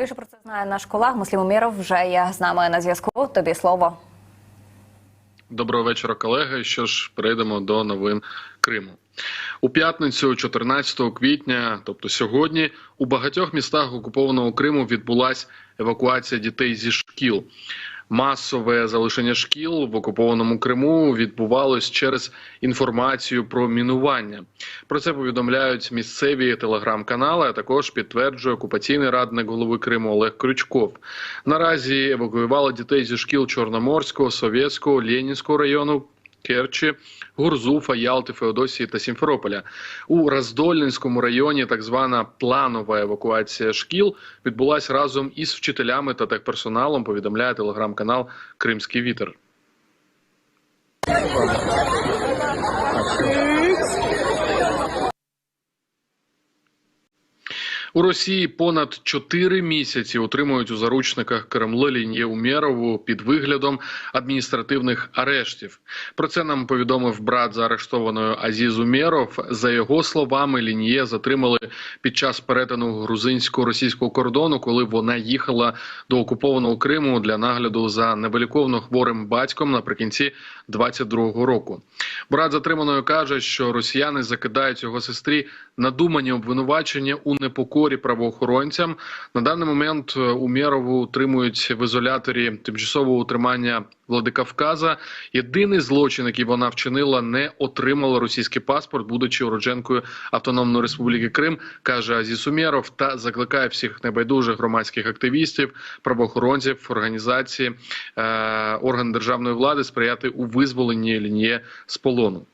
Більше про це знає наш колег Муслім Уміров. Вже є з нами на зв'язку. Тобі слово. Доброго вечора, колеги. Що ж, перейдемо до новин Криму. У п'ятницю, 14 квітня, тобто сьогодні, у багатьох містах окупованого Криму відбулася евакуація дітей зі шкіл. Масове залишення шкіл в окупованому Криму відбувалось через інформацію про мінування. Про це повідомляють місцеві телеграм-канали. А також підтверджує окупаційний радник голови Криму Олег Крючков. Наразі евакуювали дітей зі шкіл Чорноморського, Совєтського, Ленінського району. Керчі, Гурзуфа, Ялти, Феодосії та Сімферополя у Роздольнинському районі. Так звана планова евакуація шкіл відбулася разом із вчителями та техперсоналом. Повідомляє телеграм-канал Кримський вітер. У Росії понад 4 місяці утримують у заручниках Кремля Лін'є Умєрову під виглядом адміністративних арештів. Про це нам повідомив брат заарештованої Азіз Умєров. За його словами, Лін'є затримали під час перетину грузинсько-російського кордону, коли вона їхала до окупованого Криму для нагляду за невиліковно хворим батьком наприкінці 22-го року. Брат затриманої каже, що росіяни закидають його сестрі надумані обвинувачення у непокорі правоохоронцям. На даний момент е, Умєрову утримують в ізоляторі тимчасового утримання Владикавказа. Єдиний злочин, який вона вчинила, не отримала російський паспорт, будучи уродженкою Автономної Республіки Крим, каже Азіс Умєров, та закликає всіх небайдужих громадських активістів, правоохоронців, організації, е, орган державної влади сприяти у визволенні лінії з полону.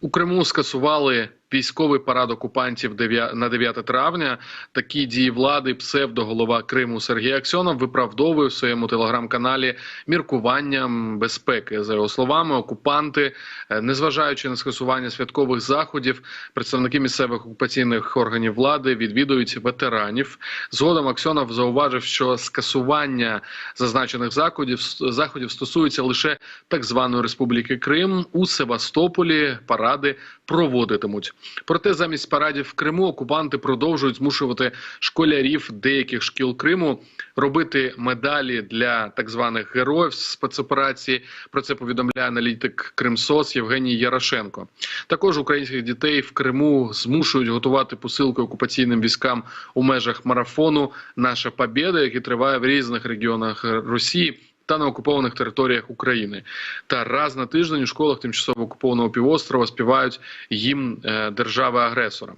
У Криму скасували військовий парад окупантів на 9 травня. Такі дії влади псевдоголова Криму Сергій Аксьонов виправдовує в своєму телеграм-каналі міркуванням безпеки. За його словами, окупанти, е, незважаючи на скасування святкових заходів, представники місцевих окупаційних органів влади відвідують ветеранів. Згодом Аксьонов зауважив, що скасування зазначених заходів заходів стосується лише так званої Республіки Крим у Севастополі. Паради проводитимуть. Проте замість парадів в Криму окупанти продовжують змушувати школярів деяких шкіл Криму робити медалі для так званих героїв спецоперації. Про це повідомляє аналітик Кримсос Євгеній Ярошенко. Також українських дітей в Криму змушують готувати посилки окупаційним військам у межах марафону Наша Побєда, який триває в різних регіонах Росії. Та на окупованих територіях України та раз на тиждень у школах тимчасово окупованого півострова співають гімн е, держави-агресора.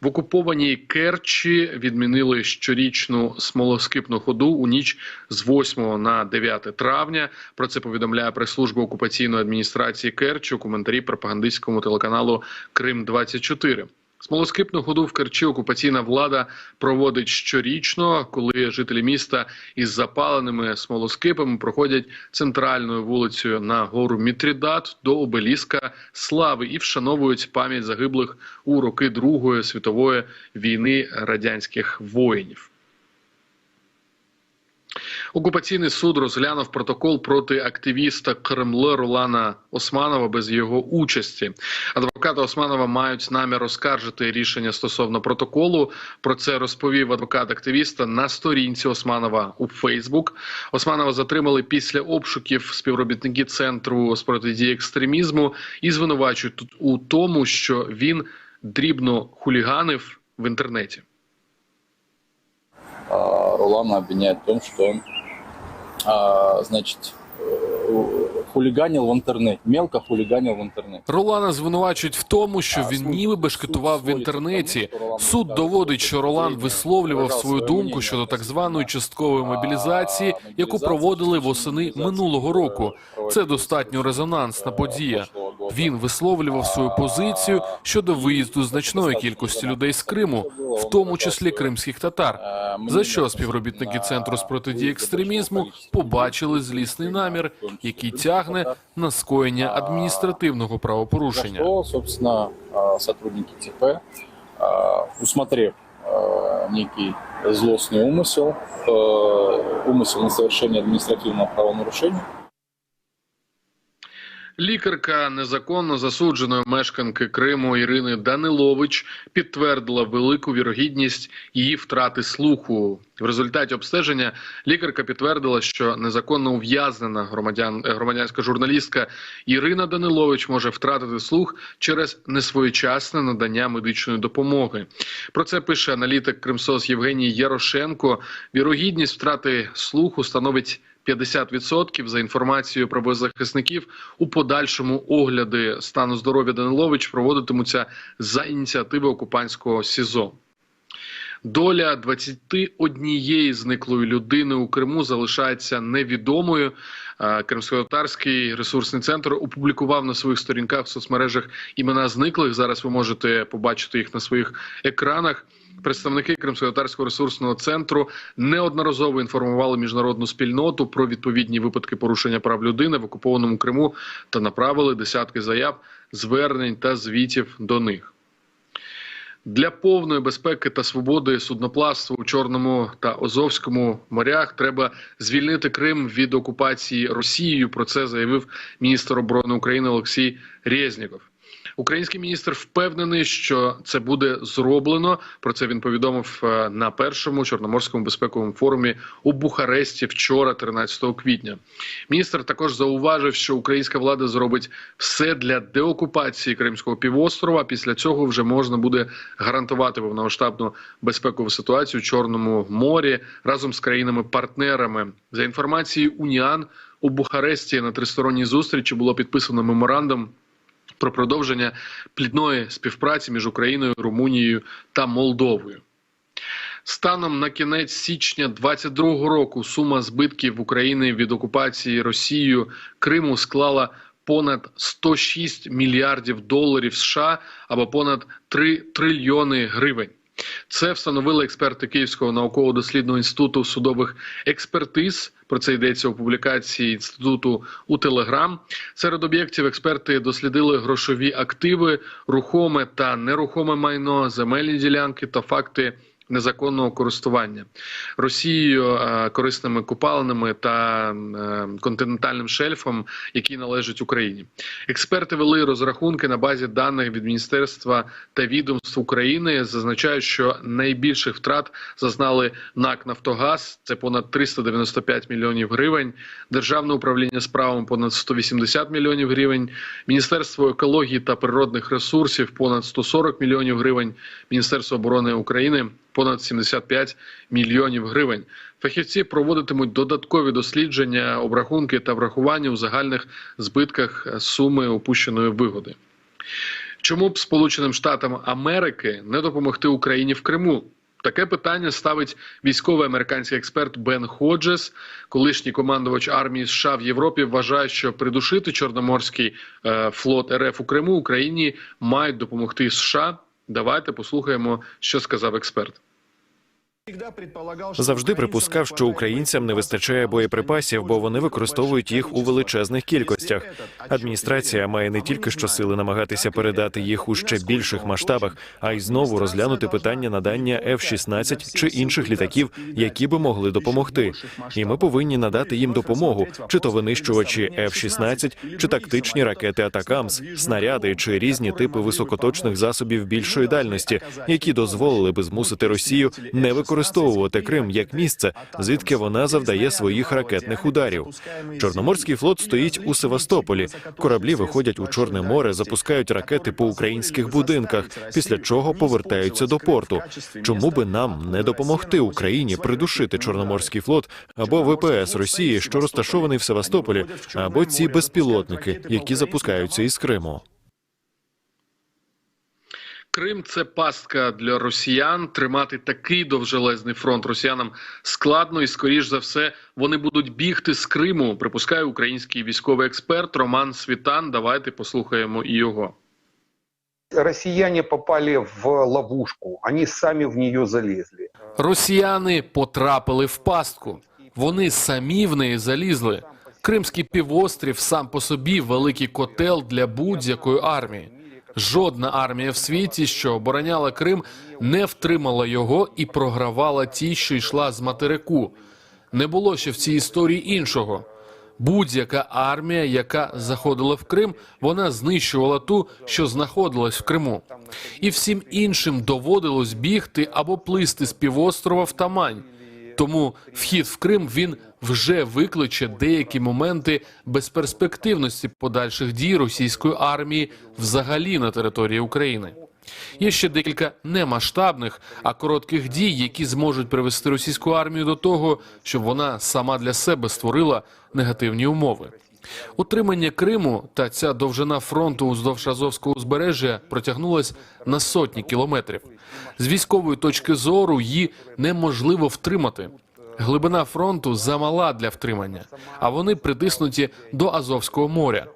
В окупованій Керчі відмінили щорічну смолоскипну ходу у ніч з 8 на 9 травня. Про це повідомляє прес-служба окупаційної адміністрації Керчі у коментарі пропагандистському телеканалу Крим 24 Смолоскипну ходу в Керчі окупаційна влада проводить щорічно, коли жителі міста із запаленими смолоскипами проходять центральною вулицею на гору Мітрідат до обеліска слави і вшановують пам'ять загиблих у роки Другої світової війни радянських воїнів. Окупаційний суд розглянув протокол проти активіста Кремля Рулана Османова без його участі. Адвокати Османова мають намір оскаржити рішення стосовно протоколу. Про це розповів адвокат активіста на сторінці Османова у Фейсбук. Османова затримали після обшуків співробітники центру з протидії екстремізму і звинувачують тут у тому, що він дрібно хуліганив в інтернеті. а, Ролана обвиняет в том, что а, значит, Хуліганів в інтернеті, мелко хуліганів в інтернеті. Ролана звинувачують в тому, що він ніби бешкетував в інтернеті. Суд доводить, що Ролан висловлював свою думку щодо так званої часткової мобілізації, яку проводили восени минулого року. Це достатньо резонансна подія. Він висловлював свою позицію щодо виїзду значної кількості людей з Криму, в тому числі кримських татар. За що співробітники центру з протидії екстремізму побачили злісний намір, який тягне на скоєння адміністративного За правопорушення. что, собственно, а, сотрудники ТП, а, усмотрев а, некий злостный умысел, э, умысел на совершение административного правонарушения, Лікарка незаконно засудженої мешканки Криму Ірини Данилович підтвердила велику вірогідність її втрати слуху. В результаті обстеження лікарка підтвердила, що незаконно ув'язнена громадян е, громадянська журналістка Ірина Данилович може втратити слух через несвоєчасне надання медичної допомоги. Про це пише аналітик Кримсос Євгеній Ярошенко. Вірогідність втрати слуху становить 50% за інформацією правозахисників. У подальшому огляди стану здоров'я Данилович проводитимуться за ініціативи окупантського СІЗО. Доля 21 зниклої людини у Криму залишається невідомою. Е, Кримсько-татарський ресурсний центр опублікував на своїх сторінках в соцмережах імена зниклих. Зараз ви можете побачити їх на своїх екранах. Представники Кримсько-татарського ресурсного центру неодноразово інформували міжнародну спільноту про відповідні випадки порушення прав людини в окупованому Криму та направили десятки заяв, звернень та звітів до них. Для повної безпеки та свободи судноплавства у Чорному та Азовському морях треба звільнити Крим від окупації Росією. Про це заявив міністр оборони України Олексій Резніков. Український міністр впевнений, що це буде зроблено. Про це він повідомив е, на першому чорноморському безпековому форумі у Бухаресті вчора, 13 квітня. Міністр також зауважив, що українська влада зробить все для деокупації Кримського півострова. Після цього вже можна буде гарантувати повномасштабну безпекову ситуацію у Чорному морі разом з країнами-партнерами. За інформацією УНІАН у Бухаресті на тристоронній зустрічі було підписано меморандум про продовження плідної співпраці між Україною, Румунією та Молдовою. Станом на кінець січня 2022 року сума збитків України від окупації Росією Криму склала понад 106 мільярдів доларів США або понад 3 трильйони гривень. Це встановили експерти Київського науково-дослідного інституту судових експертиз. Про це йдеться у публікації інституту у Телеграм. Серед об'єктів експерти дослідили грошові активи, рухоме та нерухоме майно, земельні ділянки та факти. Незаконного користування Росією е, корисними купалинами та е, континентальним шельфом, які належать Україні. Експерти вели розрахунки на базі даних від міністерства та відомств України. Зазначають, що найбільших втрат зазнали НАК Нафтогаз. Це понад 395 мільйонів гривень. Державне управління справами понад 180 мільйонів гривень. Міністерство екології та природних ресурсів понад 140 мільйонів гривень. Міністерство оборони України понад 75 мільйонів гривень. Фахівці проводитимуть додаткові дослідження, обрахунки та врахування у загальних збитках суми опущеної вигоди. Чому б Сполученим Штатам Америки не допомогти Україні в Криму? Таке питання ставить військовий американський експерт Бен Ходжес, колишній командувач армії США в Європі. Вважає, що придушити Чорноморський е, флот РФ у Криму Україні мають допомогти США. Давайте послухаємо, що сказав експерт. Завжди припускав, що українцям не вистачає боєприпасів, бо вони використовують їх у величезних кількостях. Адміністрація має не тільки щосили намагатися передати їх у ще більших масштабах, а й знову розглянути питання надання F-16 чи інших літаків, які би могли допомогти. І ми повинні надати їм допомогу, чи то винищувачі F-16, чи тактичні ракети Атакамс, снаряди чи різні типи високоточних засобів більшої дальності, які дозволили би змусити Росію не використовувати Крим як місце, звідки вона завдає своїх ракетних ударів. Чорноморський флот стоїть у Севастополі. Кораблі виходять у Чорне море, запускають ракети по українських будинках, після чого повертаються до порту. Чому би нам не допомогти Україні придушити Чорноморський флот або ВПС Росії, що розташований в Севастополі, або ці безпілотники, які запускаються із Криму? Крим це пастка для росіян. Тримати такий довжелезний фронт росіянам складно і скоріш за все вони будуть бігти з Криму. Припускає український військовий експерт Роман Світан. Давайте послухаємо і його. Россияне попали в ловушку, они сами в нее залезли. Росіяни потрапили в пастку. Вони самі в неї залізли. Кримський півострів сам по собі великий котел для будь-якої армії. Жодна армія в світі, що обороняла Крим, не втримала його і програвала ті, що йшла з материку. Не було ще в цій історії іншого. Будь-яка армія, яка заходила в Крим, вона знищувала ту, що знаходилась в Криму. І всім іншим доводилось бігти або плисти з півострова в Тамань. Тому вхід в Крим він вже викличе деякі моменти безперспективності подальших дій російської армії взагалі на території України. Є ще декілька немасштабних, а коротких дій, які зможуть привести російську армію до того, щоб вона сама для себе створила негативні умови. Утримання Криму та ця довжина фронту уздовж Азовського узбережжя протягнулась на сотні кілометрів. З військової точки зору її неможливо втримати. Глибина фронту замала для втримання, а вони притиснуті до Азовського моря.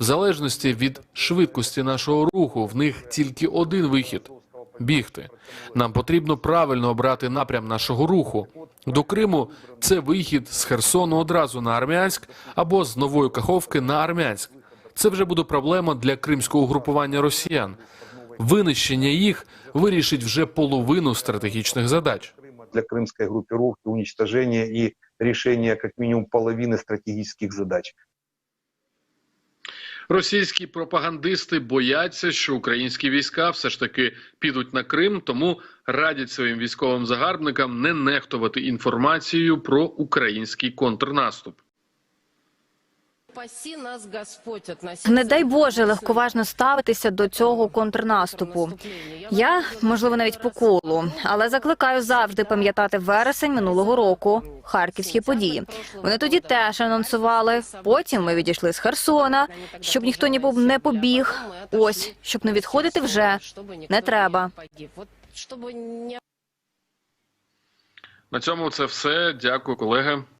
В залежності від швидкості нашого руху, в них тільки один вихід бігти. Нам потрібно правильно обрати напрям нашого руху. До Криму це вихід з Херсону одразу на Армянськ або з Нової Каховки на Армянськ. Це вже буде проблема для кримського угрупування росіян. Винищення їх вирішить вже половину стратегічних задач. Для крымской группировки уничтожение и решение как минимум половины стратегических задач. Російські пропагандисти бояться, що українські війська все ж таки підуть на Крим, тому радять своїм військовим загарбникам не нехтувати інформацією про український контрнаступ. Не дай Боже легковажно ставитися до цього контрнаступу. Я можливо навіть по колу, але закликаю завжди пам'ятати вересень минулого року. Харківські події. Вони тоді теж анонсували. Потім ми відійшли з Херсона, щоб ніхто ні не побіг. Ось щоб не відходити вже не треба. На цьому це все. Дякую, колеги.